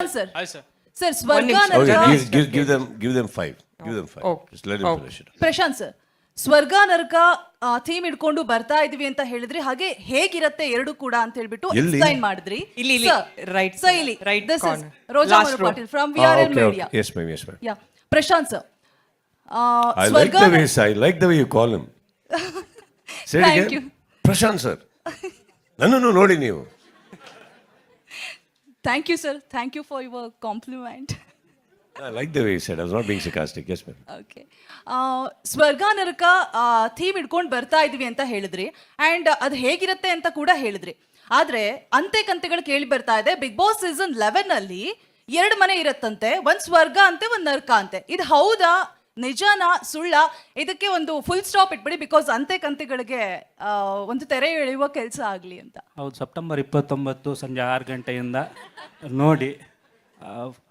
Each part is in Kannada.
ಸರ್ ಸರ್ ಸರ್ ಸ್ವರ್ಗ give five five just sir ಸ್ವರ್ಗ ನರಕ ಥೀಮ್ ಇಡ್ಕೊಂಡು ಬರ್ತಾ ಇದೀವಿ ಅಂತ ಹೇಳಿದ್ರಿ ಹಾಗೆ ಹೇಗಿರತ್ತೆ ಎರಡು ಕೂಡ ಅಂತ ಹೇಳ್ಬಿಟ್ಟು ಡಿಸೈನ್ ಮಾಡಿದ್ರಿ ಇಲ್ಲಿ ಇಲ್ಲಿ ರೈಟ್ ಸರ್ ಇಲ್ಲಿ right this is Roja Marupatil from VRL media okay yes ma'am yes sir yeah Prashanth sir ah I like the way you call him thank you Prashanth sir ನನ ನೋಡಿ ನೀವು thank you sir thank you for your compliment I like way way said. I was not being sarcastic yes ma'am. Okay ಸ್ವರ್ಗ ನರಕ ಥೀಮ್ ಇಟ್ಕೊಂಡು ಬರ್ತಾ ಇದೀವಿ ಅಂತ ಹೇಳಿದ್ರಿ. ಅಂಡ್ ಅದು ಹೇಗಿರುತ್ತೆ ಅಂತ ಕೂಡ ಹೇಳಿದ್ರಿ. ಆದ್ರೆ ಅಂತೆ ಕಂತೆಗಳು ಕೇಳಿ ಬರ್ತಾ ಇದೆ. ಬಿಗ್ ಬಾಸ್ ಸೀಸನ್ ಲೆವೆನ್ ಅಲ್ಲಿ ಎರಡು ಮನೆ ಇರತ್ತಂತೆ. ಒಂದ್ ಸ್ವರ್ಗ ಅಂತೆ ಒಂದು ನರಕ ಅಂತೆ. ಇದು ಹೌದಾ? ನಿಜಾನ ಸುಳ್ಳ ಇದಕ್ಕೆ ಒಂದು ಫುಲ್ ಸ್ಟಾಪ್ ಇಟ್ಬಿಡಿ ಬಿಕಾಸ್ ಅಂತೆ ಕಂತೆಗಳಿಗೆ ಒಂದು ತೆರೆ ಎಳೆಯುವ ಕೆಲಸ ಆಗಲಿ ಅಂತ. ಹೌದು ಸೆಪ್ಟೆಂಬರ್ ಇಪ್ಪತ್ತೊಂಬತ್ತು ಸಂಜೆ ಆರು ಗಂಟೆಯಿಂದ ನೋಡಿ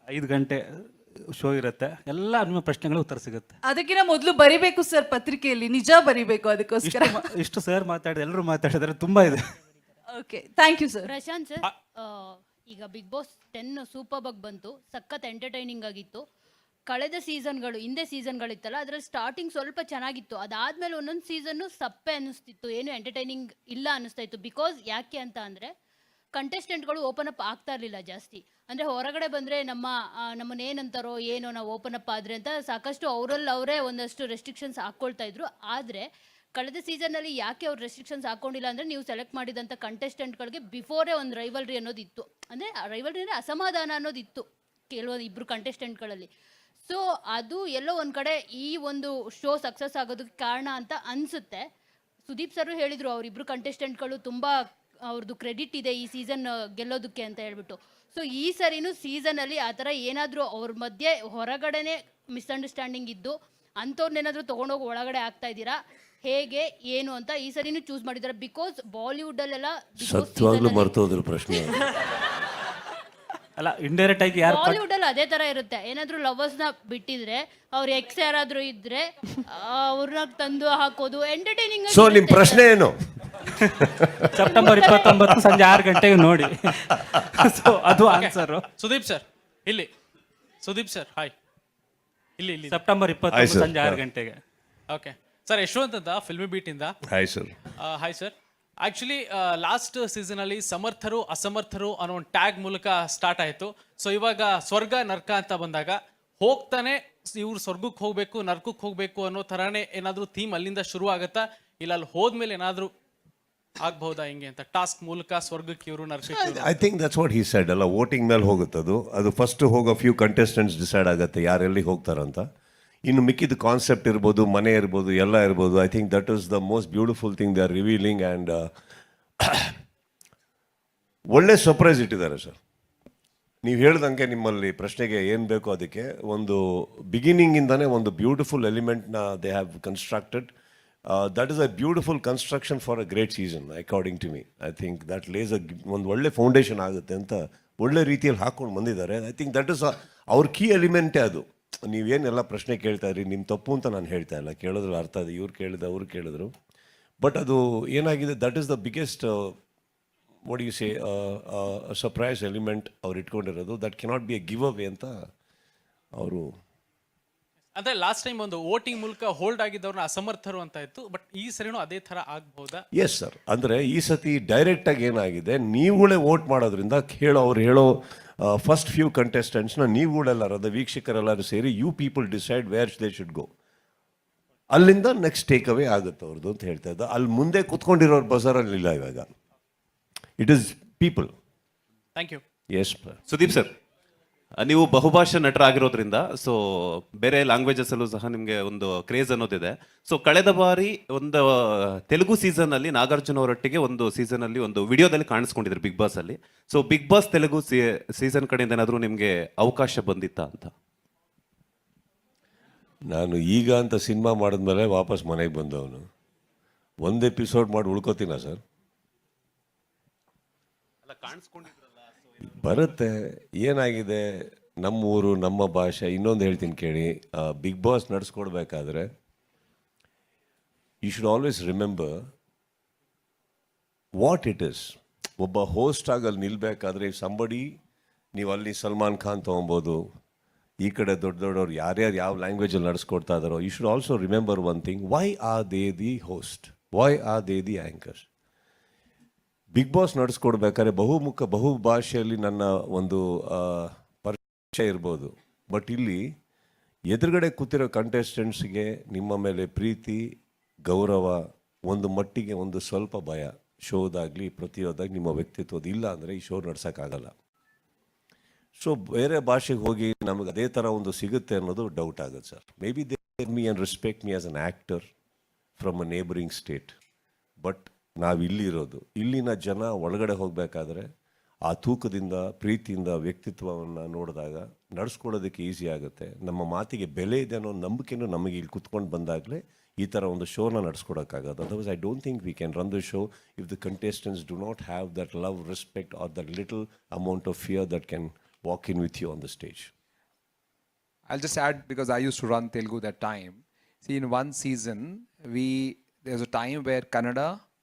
ಐದು ಗಂಟೆ ಶೋ ಇರುತ್ತೆ. ಎಲ್ಲ ನಿಮ್ಮ ಪ್ರಶ್ನೆಗಳು ಉತ್ತರ ಸಿಗುತ್ತೆ. ಅದಕ್ಕಿಂತ ಮೊದಲು ಬರಿಬೇಕು ಸರ್ ಪತ್ರಿಕೆಯಲ್ಲಿ ನಿಜ ಬರಿಬೇಕು ಅದಕ್ಕೋಸ್ಕರ. ಇಷ್ಟು ಮಾ- ಇಷ್ಟು ಸರ್ ಮಾತಾಡಿದ ಎಲ್ಲರೂ ಮಾತಾಡಿದರೆ ತುಂಬ ಇದೆ. Okay thank you sir Prashanth sir ಈಗ Bigg Boss ten super bug ಬಂತು ಸಖತ್ ಎಂಟರ್ಟೈನಿಂಗ್ ಆಗಿತ್ತು. ಕಳೆದ ಸೀಸನ್ಗಳು, ಹಿಂದೆ ಸೀಸನ್ಗಳಿತ್ತಲ್ಲ, ಅದರಲ್ಲಿ ಸ್ಟಾರ್ಟಿಂಗ್ ಸ್ವಲ್ಪ ಚೆನ್ನಾಗಿತ್ತು. ಅದಾದ್ಮೇಲೆ ಒಂದೊಂದು ಸೀಸನ್ನು ಸಪ್ಪೆ ಅನ್ನಿಸ್ತಿತ್ತು, ಏನು ಎಂಟರ್ಟೈನಿಂಗ್ ಇಲ್ಲ ಅನ್ನಿಸ್ತಾ ಇತ್ತು. ಬಿಕಾಸ್ ಯಾಕೆ ಅಂತ ಅಂದರೆ ಕಂಟೆಸ್ಟೆಂಟ್ಗಳು ಓಪನ್ ಅಪ್ ಆಗ್ತಾ ಇರಲಿಲ್ಲ ಜಾಸ್ತಿ. ಅಂದರೆ ಹೊರಗಡೆ ಬಂದರೆ ನಮ್ಮ ನಮ್ಮನ್ನ ಏನಂತಾರೋ, ಏನೋ ನಾವು ಓಪನ್ ಅಪ್ ಆದರೆ ಅಂತ ಸಾಕಷ್ಟು ಅವರಲ್ಲಿ ಅವರೇ ಒಂದಷ್ಟು ರೆಸ್ಟ್ರಿಕ್ಷನ್ಸ್ ಹಾಕ್ಕೊಳ್ತಾ ಇದ್ರು. ಆದರೆ, ಕಳೆದ ಸೀಸನ್ನಲ್ಲಿ ಯಾಕೆ ಅವ್ರು ರೆಸ್ಟ್ರಿಕ್ಷನ್ಸ್ ಹಾಕೊಂಡಿಲ್ಲ ಅಂದರೆ, ನೀವು ಸೆಲೆಕ್ಟ್ ಮಾಡಿದಂಥ ಕಂಟೆಸ್ಟೆಂಟ್ಗಳಿಗೆ ಬಿಫೋರೇ ಒಂದು ರೈವಲ್ರಿ ಅನ್ನೋದಿತ್ತು. ಅಂದರೆ ರೈವಲ್ರಿ ಅಂದರೆ ಅಸಮಾಧಾನ ಅನ್ನೋದಿತ್ತು ಕೆಲವೊಂದು ಇಬ್ಬರು ಕಂಟೆಸ್ಟೆಂಟ್ಗಳಲ್ಲಿ ಸೊ ಅದು ಎಲ್ಲೋ ಒಂದು ಕಡೆ ಈ ಒಂದು ಶೋ ಸಕ್ಸಸ್ ಆಗೋದಕ್ಕೆ ಕಾರಣ ಅಂತ ಅನ್ಸುತ್ತೆ. ಸುದೀಪ್ ಸರ್ ಹೇಳಿದ್ರು ಅವರಿಬ್ರು ಕಂಟೆಸ್ಟೆಂಟ್ಗಳು ತುಂಬಾ ಅವ್ರದ್ದು ಕ್ರೆಡಿಟ್ ಇದೆ ಈ ಸೀಸನ್ ಗೆಲ್ಲೋದಕ್ಕೆ ಅಂತ ಹೇಳ್ಬಿಟ್ಟು. ಸೊ ಈ ಸರಿನೂ ಸೀಸನಲ್ಲಿ ಆ ತರ ಏನಾದರೂ ಅವ್ರ ಮಧ್ಯೆ ಹೊರಗಡೆನೆ ಮಿಸ್ಅಂಡರ್ಸ್ಟ್ಯಾಂಡಿಂಗ್ ಇದ್ದು ಅಂಥವ್ರನ್ನೇನಾದರೂ ತೊಗೊಂಡೋಗಿ ಒಳಗಡೆ ಆಗ್ತಾ ಇದ್ದೀರಾ ಹೇಗೆ ಏನು ಅಂತ ಈ ಸರಿನೂ ಚೂಸ್ ಮಾಡಿದ್ದಾರೆ. ಬಿಕಾಸ್ ಬಾಲಿವುಡಲ್ಲೆಲ್ಲ ಸತ್ಯವಾಗ್ಲೂ ಮರ್ತೋದ್ರ ಪ್ರಶ್ನೆ. ಅಲ್ಲ ಇಂಡೈರೆಕ್ಟ್ ಆಗಿ ಯಾರು ಬಾಲಿವುಡ್ ಅಲ್ಲಿ ಅದೇ ತರ ಇರುತ್ತೆ. ಏನಾದ್ರೂ ಲವರ್ಸ್ನ ಬಿಟ್ಟಿದ್ರೆ ಅವ್ರ ಎಕ್ಸ್ ಯಾರಾದ್ರೂ ಇದ್ರೆ ಅವ್ರನ್ನ ತಂದು ಹಾಕೋದು ಎಂಟರ್ಟೈನಿಂಗ್ ಸೊ ನಿಮ್ ಪ್ರಶ್ನೆ ಏನು? ಸೆಪ್ಟೆಂಬರ್ ಇಪ್ಪತ್ತೊಂಬತ್ತು ಸಂಜೆ ಆರು ಗಂಟೆಗೆ ನೋಡಿ. ಸೊ ಅದು ಆನ್ಸರ್ ಸುದೀಪ್ ಸರ್ ಇಲ್ಲಿ. ಸುದೀಪ್ ಸರ್ ಹಾಯ್ ಇಲ್ಲಿ ಇಲ್ಲಿ. ಸೆಪ್ಟೆಂಬರ್ ಇಪ್ಪತ್ತೊಂಬತ್ತು. ಸಂಜೆ ಆರು ಗಂಟೆಗೆ. ಓಕೆ ಸರ್ ಯಶವಂತ್ ಅಂತ ಫಿಲ್ಮಿ ಬೀಟ್ ಇಂದ hi sir hi sir actually last ಸೀಸನಲ್ಲಿ ಸಮರ್ಥರು, ಅಸಮರ್ಥರು ಅನ್ನೋ ಒಂದು ಟ್ಯಾಗ್ ಮೂಲಕ ಸ್ಟಾರ್ಟ್ ಆಯಿತು. ಸೊ ಇವಾಗ ಸ್ವರ್ಗ, ನರ್ಕ ಅಂತ ಬಂದಾಗ ಹೋಗ್ತಾನೆ, ಇವ್ರು ಸ್ವರ್ಗಕ್ಕೆ ಹೋಗಬೇಕು, ನರ್ಕಕ್ಕೆ ಹೋಗಬೇಕು ಅನ್ನೋ ಥರನೇ ಏನಾದರೂ ಥೀಮ್ ಅಲ್ಲಿಂದ ಶುರು ಆಗುತ್ತಾ? ಇಲ್ಲ, ಅಲ್ಲಿ ಹೋದ್ಮೇಲೆ ಏನಾದರೂ ಆಗ್ಬಹುದಾ ಹಿಂಗೆ ಅಂತ? ಟಾಸ್ಕ್ ಮೂಲಕ ಸ್ವರ್ಗಕ್ಕೆ ಇವರು, ನರ್ಕಕ್ಕೆ I think that's what he said ಅಲ್ಲ ವೋಟಿಂಗ್ ಮೇಲೆ ಹೋಗುತ್ತೆ ಅದು ಅದು ಫಸ್ಟ್ ಹೋಗೋ ಫ್ಯೂ ಕಂಟೆಸ್ಟೆಂಟ್ಸ್ ಡಿಸೈಡ್ ಆಗುತ್ತೆ, ಯಾರೆಲ್ಲಿ ಹೋಗ್ತಾರಂತ. ಇನ್ನು ಮಿಕ್ಕಿದ ಕಾನ್ಸೆಪ್ಟ್ ಇರ್ಬೋದು, ಮನೆ ಇರ್ಬೋದು, ಎಲ್ಲ ಇರ್ಬೋದು. I think that is the most beautiful thing they are revealing and ಒಳ್ಳೆ ಸರ್ಪ್ರೈಸ್ ಇಟ್ಟಿದ್ದಾರೆ ಸರ್ ನೀವು ಹೇಳ್ದಂಗೆ ನಿಮ್ಮಲ್ಲಿ ಪ್ರಶ್ನೆಗೆ ಏನು ಬೇಕೋ ಅದಕ್ಕೆ ಒಂದು ಬಿಗಿನಿಂಗಿಂದನೇ ಒಂದು beautiful ಎಲಿಮೆಂಟ್ನ they have constructed that is a beautiful construction for a great season according to me I think that lays a ಒಂದು ಒಳ್ಳೆ ಫೌಂಡೇಶನ್ ಆಗುತ್ತೆ ಅಂತ ಒಳ್ಳೆ ರೀತಿಯಲ್ಲಿ ಹಾಕ್ಕೊಂಡು ಬಂದಿದ್ದಾರೆ. ಐ ಥಿಂಕ್ ದಟ್ ಇಸ್ ಅವ್ರ ಕೀ ಎಲಿಮೆಂಟೇ ಅದು. ನೀವೇನೆಲ್ಲ ಪ್ರಶ್ನೆ ಕೇಳ್ತಾ ಇದ್ರಿ ನಿಮ್ಮ ತಪ್ಪು ಅಂತ ನಾನು ಹೇಳ್ತಾ ಇಲ್ಲ. ಕೇಳಿದ್ರು ಅರ್ಥ ಇದೆ. ಇವ್ರು ಕೇಳಿದ ಅವ್ರು ಕೇಳಿದ್ರು. ಬಟ್ ಅದು ಏನಾಗಿದೆ that is the biggest what you say surprise element ಅವ್ರು ಇಟ್ಕೊಂಡಿರೋದು. That cannot be a give away ಅಂತ ಅವರು ಅಂದ್ರೆ ಲಾಸ್ಟ್ ಟೈಮ್ ಒಂದು ವೋಟಿಂಗ್ ಮೂಲಕ ಹೋಲ್ಡ್ ಆಗಿದ್ದವ್ರನ್ನ ಅಸಮರ್ಥರು ಅಂತ ಇತ್ತು ಬಟ್ ಈ ಸರಿನೂ ಅದೇ ಥರ ಆಗ್ಬಹುದಾ ಎಸ್ ಸರ್ ಅಂದರೆ ಈ ಸತಿ ಡೈರೆಕ್ಟಾಗಿ ಏನಾಗಿದೆ ನೀವುಗಳೇ ವೋಟ್ ಮಾಡೋದ್ರಿಂದ ಹೇಳೋ ಅವ್ರು ಹೇಳೋ ಫಸ್ಟ್ ಫ್ಯೂ ಕಂಟೆಸ್ಟೆಂಟ್ಸ್ನ ನೀವು ಅದ ವೀಕ್ಷಕರೆಲ್ಲರೂ ಸೇರಿ you people decide where they should go ಅಲ್ಲಿಂದ ನೆಕ್ಸ್ಟ್ ಟೇಕ್ ಅವೇ ಆಗುತ್ತೆ ಅವ್ರದ್ದು ಅಂತ ಹೇಳ್ತಾ ಇದ್ದ. ಅಲ್ಲಿ ಮುಂದೆ ಕುತ್ಕೊಂಡಿರೋರು ಬಜಾರಲ್ಲಿಲ್ಲ ಇವಾಗ. It is people thank you yes Sudeep sir ನೀವು ಬಹುಭಾಷಾ ನಟರಾಗಿರೋದ್ರಿಂದ ಸೊ ಬೇರೆ ಲ್ಯಾಂಗ್ವೇಜಸ್ ಅಲ್ಲೂ ಸಹ ನಿಮಗೆ ಒಂದು ಕ್ರೇಜ್ ಅನ್ನೋದಿದೆ. ಸೊ ಕಳೆದ ಬಾರಿ ಒಂದು ತೆಲುಗು ಸೀಸನ್ ಅಲ್ಲಿ ನಾಗಾರ್ಜುನ ಅವರೊಟ್ಟಿಗೆ ಒಂದು ಸೀಸನ್ ಅಲ್ಲಿ ಒಂದು ವಿಡಿಯೋದಲ್ಲಿ ಕಾಣಿಸ್ಕೊಂಡಿದ್ರು ಬಿಗ್ ಬಾಸ್ ಅಲ್ಲಿ. So Bigg Boss Telugu season ಕಡೆಯಿಂದ ಏನಾದರೂ ನಿಮಗೆ ಅವಕಾಶ ಬಂದಿತ್ತಾ ಅಂತ? ನಾನು ಈಗ ಅಂತ ಸಿನಿಮಾ ಮಾಡಿದ್ಮೇಲೆ ವಾಪಸ್ ಮನೆಗೆ ಬಂದವನು. ಒಂದು ಎಪಿಸೋಡ್ ಮಾಡಿ ಉಳ್ಕೋತೀನ ಸರ್? ಬರುತ್ತೆ, ಏನಾಗಿದೆ? ನಮ್ಮ ಊರು ನಮ್ಮ ಭಾಷೆ, ಇನ್ನೊಂದು ಹೇಳ್ತೀನಿ ಕೇಳಿ. Big Boss ನಡೆಸ್ಕೊಡ್ಬೇಕಾದ್ರೆ you should always remember what it is ಒಬ್ಬ ಹೋಸ್ಟ್ ಆಗಲ್ಲಿ ನಿಲ್ಬೇಕಾದ್ರೆ ಸಂಬಡಿ ನೀವು ಅಲ್ಲಿ ಸಲ್ಮಾನ್ ಖಾನ್ ತೊಗೊಬೋದು, ಈ ಕಡೆ ದೊಡ್ಡ ದೊಡ್ಡವ್ರು ಯಾರ್ಯಾರು ಯಾವ ಲ್ಯಾಂಗ್ವೇಜಲ್ಲಿ ನಡೆಸ್ಕೊಡ್ತಾ ಇದ್ದಾರೋ you should also remember one thing why are they the host why are they the anchors Bigg Boss ನಡೆಸ್ಕೊಡ್ಬೇಕಾದ್ರೆ ಬಹುಮುಖ ಬಹು ಭಾಷೆಯಲ್ಲಿ ನನ್ನ ಒಂದು ಪರಿಚಯ ಇರ್ಬೋದು. ಬಟ್ ಇಲ್ಲಿ ಎದುರುಗಡೆ ಕೂತಿರೋ ಕಂಟೆಸ್ಟೆಂಟ್ಸ್ಗೆ ನಿಮ್ಮ ಮೇಲೆ ಪ್ರೀತಿ, ಗೌರವ, ಒಂದು ಮಟ್ಟಿಗೆ ಒಂದು ಸ್ವಲ್ಪ ಭಯ ಶೋದಾಗಲಿ ಪ್ರತಿಯೋದಾಗಲಿ ನಿಮ್ಮ ವ್ಯಕ್ತಿತ್ವದ ಇಲ್ಲ ಅಂದರೆ ಈ ಶೋ ನಡ್ಸೋಕ್ಕಾಗಲ್ಲ. ಸೊ ಬೇರೆ ಭಾಷೆಗೆ ಹೋಗಿ ನಮಗೆ ಅದೇ ಥರ ಒಂದು ಸಿಗುತ್ತೆ ಅನ್ನೋದು ಡೌಟ್ ಆಗುತ್ತೆ sir. Maybe they me and respect me as an actor from a neighbouring state but ನಾವು ಇಲ್ಲಿರೋದು ಇಲ್ಲಿನ ಜನ ಒಳಗಡೆ ಹೋಗಬೇಕಾದ್ರೆ ಆ ತೂಕದಿಂದ ಪ್ರೀತಿಯಿಂದ ವ್ಯಕ್ತಿತ್ವವನ್ನು ನೋಡಿದಾಗ ನಡೆಸ್ಕೊಳ್ಳೋದಕ್ಕೆ ಈಸಿ ಆಗುತ್ತೆ. ನಮ್ಮ ಮಾತಿಗೆ ಬೆಲೆ ಇದೆ ಅನ್ನೋ ನಂಬಿಕೆನೂ ನಮಗೆ ಇಲ್ಲಿ ಕುತ್ಕೊಂಡು ಬಂದಾಗಲೇ ಈ ಥರ ಒಂದು ಶೋನ ನಡೆಸ್ಕೊಡೋಕ್ಕಾಗೋದು otherwise I don't think we can run the show if the contestants do not have that love respect or that little amount of fear that can walk in with you on the stage I'll just add because I used to run Telugu that time. See, in one season, we there was a time where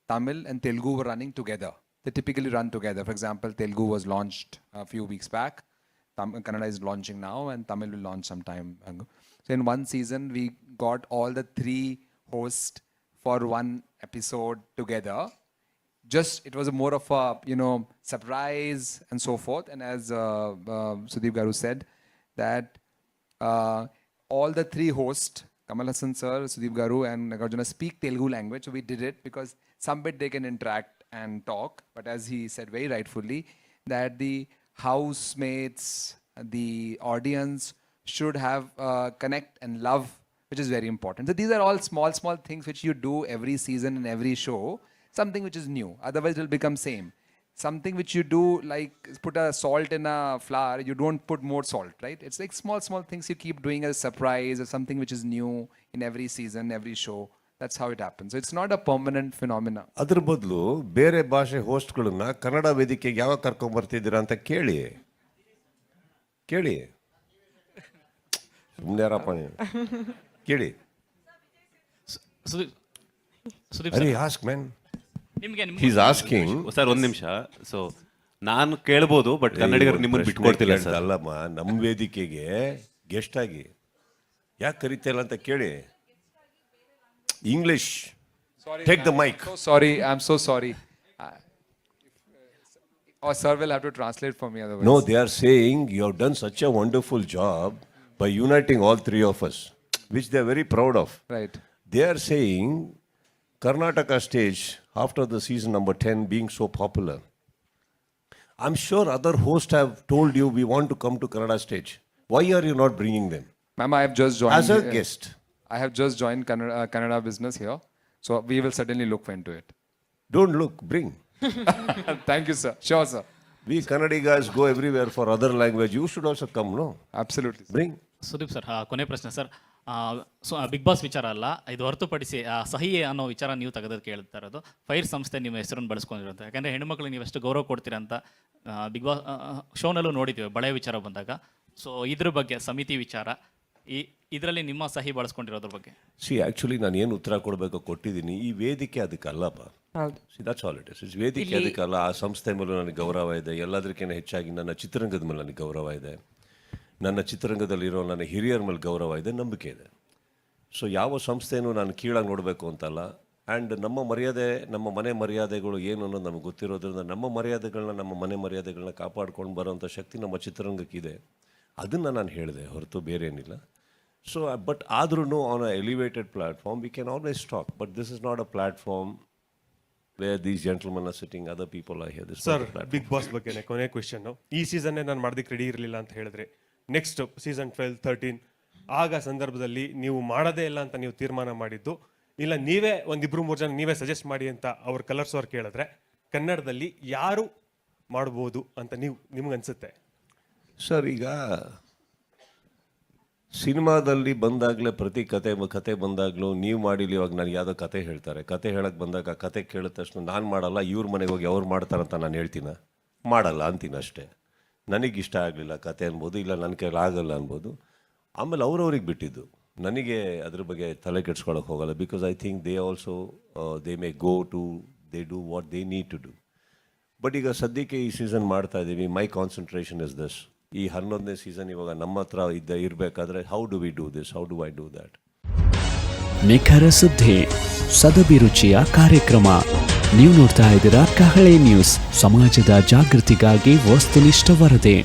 Tamil, and Telugu were running together. They typically run together. For example, Telugu was launched a few weeks back. Tam- Kannada is launching now, and Tamil will launch sometime. So, in one season, we got all the three hosts for one episode together just it was a more of a you know surprise and so forth and as uh, uh, Sudeep Garu said that uh, all the three hosts Kamal Hassan sir Sudeep Garu and Nagarjuna speak Telugu language so we did it because some bit they can interact and talk but as he said very rightfully that the housemates the audience should have uh, connect and love which is very important. So these are all small, small things which you do every season in every show. Something which is new. Otherwise, it will become same. Something which you do like put a salt in a flour. You don't put more salt, right? It's like small, small things you keep doing as a surprise or something which is new in every season, every show. That's how it happens. It's not not a permanent phenomena. ಅದ್ರ ಬದಲು ಬೇರೆ ಭಾಷೆ ಹೋಸ್ಟ್ಗಳನ್ನ ಕನ್ನಡ ವೇದಿಕೆಗೆ ಯಾವಾಗ ಕರ್ಕೊಂಬರ್ತಿದ್ದೀರಾ ಅಂತ ಕೇಳಿ. ಕೇಳಿ. ಸುಮ್ಮನೆ ಯಾರಪ್ಪ ನೀವು? ಕೇಳಿ. ಸುದೀಪ್ ಸುದೀಪ್ ಅರೆ ಆಸ್ಕ್ ಮ್ಯಾನ್ ನಿಮ್ಗೆ ಹೀಸ್ ಆಸ್ಕಿಂಗ್ ಸರ್ ಒಂದು ನಿಮಿಷ. ಸೊ ನಾನು ಕೇಳ್ಬೋದು ಬಟ್ ಕನ್ನಡಿಗರು ನಿಮ್ಮನ್ನು ಬಿಟ್ಕೊಡ್ತಿಲ್ಲ ಸರ್. ಅಲ್ಲಮ್ಮ ನಮ್ಮ ವೇದಿಕೆಗೆ ಗೆಸ್ಟ್ ಆಗಿ. ಯಾಕೆ ಇಲ್ಲ ಅಂತ ಕೇಳಿ. English. Sorry, Take the mic. So sorry, I'm so sorry. I- Or sir will have to translate for me otherwise. No, they are saying you have done such a wonderful job by uniting all three of us, which they are very proud of. Right. They are saying Karnataka stage, after the season number 10 being so popular, I'm sure other hosts have told you we want to come to Kannada stage. Why are you not bringing them? Ma'am, I have just joined. As a uh, guest, I have just joined Canada, uh, Kannada business here. So we will certainly look into it. Don't look, bring. Thank you, sir. Sure, sir. We Kannadi guys go everywhere for other language. You should also come, no? Absolutely. Sir. Bring. Sudeep sir ಆ, ಕೊನೆ ಪ್ರಶ್ನೆ ಸರ್ ಸೊ ಬಿಗ್ ಬಾಸ್ ವಿಚಾರ ಅಲ್ಲ ಇದು ಹೊರತುಪಡಿಸಿ ಆ, ಸಹಿ ಅನ್ನೋ ವಿಚಾರ ನೀವು ತೆಗೆದು ಕೇಳ್ತಾ ಇರೋದು ಫೈರ್ ಸಂಸ್ಥೆ ನಿಮ್ಮ ಹೆಸರನ್ನು ಬಳಸ್ಕೊಂಡಿರೋದು ಯಾಕಂದರೆ ಹೆಣ್ಮಕ್ಳಿಗೆ ನೀವು ಎಷ್ಟು ಗೌರವ ಕೊಡ್ತೀರಾ ಅಂತ ಬಿಗ್ ಬಾಸ್ ಶೋನಲ್ಲೂ ನೋಡಿದ್ದೀವಿ ಬಳೆ ವಿಚಾರ ಬಂದಾಗ ಸೊ ಇದ್ರ ಬಗ್ಗೆ ಸಮಿತಿ ವಿಚಾರ ಈ ಇದರಲ್ಲಿ ನಿಮ್ಮ ಸಹಿ ಬಳಸ್ಕೊಂಡಿರೋದ್ರ ಬಗ್ಗೆ? ಸಿ ಆ್ಯಕ್ಚುಲಿ ನಾನು ಏನು ಉತ್ತರ ಕೊಡಬೇಕು ಕೊಟ್ಟಿದ್ದೀನಿ. ಈ ವೇದಿಕೆ ಅದಕ್ಕಲ್ಲಪ್ಪ. See that's all it is is ವೇದಿಕೆ ಅದಕ್ಕಲ್ಲ. ಆ ಸಂಸ್ಥೆ ಮೇಲೆ ನನಗೆ ಗೌರವ ಇದೆ. ಎಲ್ಲದಕ್ಕಿಂತ ಹೆಚ್ಚಾಗಿ ನನ್ನ ಚಿತ್ರರಂಗದ ಮೇಲೆ ನನಗೆ ಗೌರವ ಇದೆ. ನನ್ನ ಚಿತ್ರರಂಗದಲ್ಲಿರೋ ನನ್ನ ಹಿರಿಯರ ಮೇಲೆ ಗೌರವ ಇದೆ ನಂಬಿಕೆ ಇದೆ. ಸೊ ಯಾವ ಸಂಸ್ಥೆನೂ ನಾನು ಕೀಳಾಗಿ ನೋಡಬೇಕು ಅಂತಲ್ಲ. ಆ್ಯಂಡ್ ನಮ್ಮ ಮರ್ಯಾದೆ ನಮ್ಮ ಮನೆ ಮರ್ಯಾದೆಗಳು ಏನು ಅನ್ನೋದು ನಮಗೆ ಗೊತ್ತಿರೋದ್ರಿಂದ ನಮ್ಮ ಮರ್ಯಾದೆಗಳನ್ನ ನಮ್ಮ ಮನೆ ಮರ್ಯಾದೆಗಳನ್ನ ಕಾಪಾಡ್ಕೊಂಡು ಬರೋವಂಥ ಶಕ್ತಿ ನಮ್ಮ ಚಿತ್ರರಂಗಕ್ಕಿದೆ. ಅದನ್ನು ನಾನು ಹೇಳಿದೆ ಹೊರತು ಬೇರೆ ಏನಿಲ್ಲ ಸೊ ಬಟ್ ಆದ್ರೂ on a elevated platform we can always talk but this is not a platform where these gentleman are sitting other people are here this sir Bigg Boss ಬಗ್ಗೆ ಕೊನೆ ಕ್ವೆಶನ್ ಈ ಸೀಸನ್ನೇ ನಾನು ಮಾಡೋದಕ್ಕೆ ರೆಡಿ ಇರಲಿಲ್ಲ ಅಂತ ಹೇಳಿದ್ರೆ ನೆಕ್ಸ್ಟ್ ಸೀಸನ್ ಟ್ವೆಲ್ ತರ್ಟೀನ್ ಆಗ ಸಂದರ್ಭದಲ್ಲಿ ನೀವು ಮಾಡೋದೇ ಇಲ್ಲ ಅಂತ ನೀವು ತೀರ್ಮಾನ ಮಾಡಿದ್ದು ಇಲ್ಲ ನೀವೇ ಒಂದಿಬ್ರು ಮೂರು ಜನ ನೀವೇ ಸಜೆಸ್ಟ್ ಮಾಡಿ ಅಂತ ಅವ್ರ ಕಲರ್ಸ್ ಅವ್ರು ಕೇಳಿದ್ರೆ ಕನ್ನಡದಲ್ಲಿ ಯಾರು ಮಾಡ್ಬೋದು ಅಂತ ನೀವು ನಿಮ್ಗೆ ಅನ್ಸುತ್ತೆ ಸರ್, ಈಗ ಸಿನಿಮಾದಲ್ಲಿ ಬಂದಾಗಲೇ ಪ್ರತಿ ಕತೆ ಕತೆ ಬಂದಾಗಲೂ ನೀವು ಮಾಡಿಲ್ಲ, ಇವಾಗ ನನಗೆ ಯಾವುದೋ ಕತೆ ಹೇಳ್ತಾರೆ. ಕತೆ ಹೇಳಕ್ಕೆ ಬಂದಾಗ ಆ ಕತೆ ಕೇಳಿದ ತಕ್ಷಣ ನಾನು ಮಾಡಲ್ಲ, ಇವ್ರ ಮನೆಗೆ ಹೋಗಿ ಅವ್ರು ಮಾಡ್ತಾರಂತ ನಾನು ಹೇಳ್ತೀನ? ಮಾಡಲ್ಲ, ಅಂತೀನಿ ಅಷ್ಟೇ. ನನಗೆ ಇಷ್ಟ ಆಗಲಿಲ್ಲ ಕತೆ ಅನ್ಬೋದು, ಇಲ್ಲ ನನ್ನ ಕೈಲಿ ಆಗಲ್ಲ ಅನ್ಬೋದು. ಆಮೇಲೆ ಅವ್ರವ್ರಿಗೆ ಬಿಟ್ಟಿದ್ದು. ನನಗೆ ಅದ್ರ ಬಗ್ಗೆ ತಲೆ ಕೆಡ್ಸ್ಕೊಳಕ್ಕೆ ಹೋಗಲ್ಲ because I think they also they may go to they do what they need to do but ಈಗ ಸದ್ಯಕ್ಕೆ ಈ ಸೀಸನ್ ಮಾಡ್ತಾ ಇದ್ದೀವಿ ಮೈ ಕಾನ್ಸಂಟ್ರೇಷನ್ ಇಸ್ ದಿಸ್ ಈ ಹನ್ನೊಂದನೇ ಸೀಸನ್ ಇವಾಗ ನಮ್ಮ ಹತ್ರ ಇದ್ದ ಇರಬೇಕಾದ್ರೆ how do we do this how do I do that ನಿಖರ ಸುದ್ದಿ ಸದಭಿರುಚಿಯ ಕಾರ್ಯಕ್ರಮ. ನೀವು ನೋಡ್ತಾ ಇದ್ದೀರಾ ಕಹಳೆ ನ್ಯೂಸ್ ಸಮಾಜದ ಜಾಗೃತಿಗಾಗಿ ವಸ್ತುನಿಷ್ಠ ವರದಿ.